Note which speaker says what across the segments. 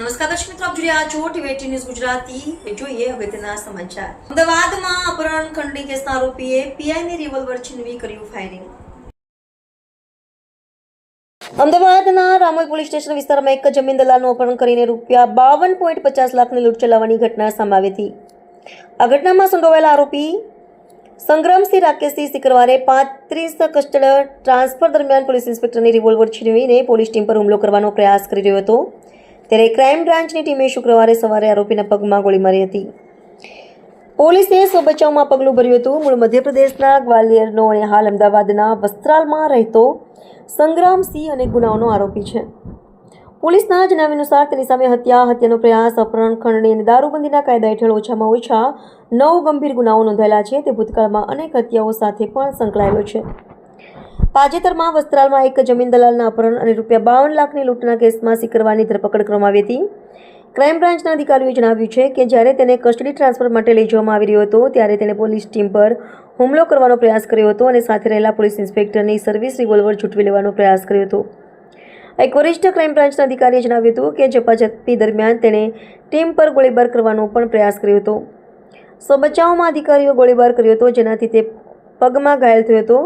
Speaker 1: નમસ્કાર દર્શક મિત્રો, આપ જોઈ રહ્યા છો ટીવી ન્યૂઝ ગુજરાતી. હવે જોઈએ અગત્યના સમાચાર. અમદાવાદમાં અપહરણ ખંડણી કેસના આરોપીએ પીઆઈની રિવોલ્વર છીનવી કર્યું ફાયરિંગ. અમદાવાદના રામોઈ પોલીસ સ્ટેશન વિસ્તારમાં એક જમીન દલાલનું અપહરણ કરીને રૂપિયા બાવન પોઈન્ટ પચાસ લાખની લૂંટ ચલાવવાની ઘટના સામે આવી હતી. આ ઘટનામાં સંડોવાયેલા આરોપી સંગ્રામસિંહ રાકેશસિંહ સિકરવારે પાંત્રીસ કસ્ટડ ટ્રાન્સફર દરમિયાન પોલીસ ઇન્સ્પેક્ટરની રિવોલ્વર છીનવીને પોલીસ ટીમ પર હુમલો કરવાનો પ્રયાસ કરી રહ્યો હતો. ત્યારે ક્રાઇમ બ્રાન્ચની ટીમે શુક્રવારે સવારે આરોપીના પગમાં ગોળી મારી હતી. પોલીસે સો બચાવમાં પગલું ભર્યું હતું. મૂળ મધ્યપ્રદેશના ગ્વાલિયરનો અને હાલ અમદાવાદના વસ્ત્રાલમાં રહેતો સંગ્રામસિંહ અને ગુનાઓનો આરોપી છે. પોલીસના જણાવ્યા અનુસાર, તેની સામે હત્યા, હત્યાનો પ્રયાસ, અપહરણ, ખંડણી અને દારૂબંધીના કાયદા હેઠળ ઓછામાં ઓછા નવ ગંભીર ગુનાઓ નોંધાયેલા છે. તે ભૂતકાળમાં અનેક હત્યાઓ સાથે પણ સંકળાયેલો છે. તાજેતરમાં વસ્ત્રાલમાં એક જમીન દલાલના અપહરણ અને રૂપિયા બાવન લાખની લૂંટના કેસમાં સિકરવાની ધરપકડ કરવામાં આવી હતી. ક્રાઇમ બ્રાન્ચના અધિકારીઓએ જણાવ્યું છે કે જ્યારે તેને કસ્ટડી ટ્રાન્સફર માટે લઈ જવામાં આવી રહ્યો હતો, ત્યારે તેણે પોલીસ ટીમ પર હુમલો કરવાનો પ્રયાસ કર્યો હતો અને સાથે રહેલા પોલીસ ઇન્સ્પેક્ટરની સર્વિસ રિવોલ્વર છૂટવી લેવાનો પ્રયાસ કર્યો હતો. એક વરિષ્ઠ ક્રાઇમ બ્રાન્ચના અધિકારીએ જણાવ્યું હતું કે ઝપાઝપી દરમિયાન તેણે ટીમ પર ગોળીબાર કરવાનો પણ પ્રયાસ કર્યો હતો. સ્વબચાવમાં અધિકારીઓ ગોળીબાર કર્યો હતો, જેનાથી તે પગમાં ઘાયલ થયો હતો.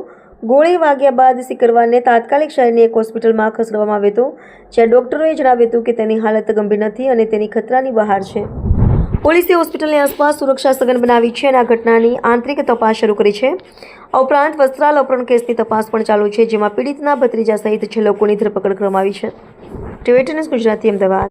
Speaker 1: ગોળી વાગ્યા બાદ સિકરવારને તાત્કાલિક શહેરની એક હોસ્પિટલમાં ખસેડવામાં આવ્યો હતો, જ્યાં ડોક્ટરોએ જણાવ્યું હતું કે તેની હાલત ગંભીર નથી અને તેની ખતરાની બહાર છે. પોલીસે હોસ્પિટલની આસપાસ સુરક્ષા સઘન બનાવી છે અને આ ઘટનાની આંતરિક તપાસ શરૂ કરી છે. આ ઉપરાંત વસ્ત્રાલ અપહરણ કેસની તપાસ પણ ચાલુ છે, જેમાં પીડિતના ભત્રીજા સહિત છ લોકોની ધરપકડ કરવામાં આવી છે. TV news Gujarati Ahmedabad.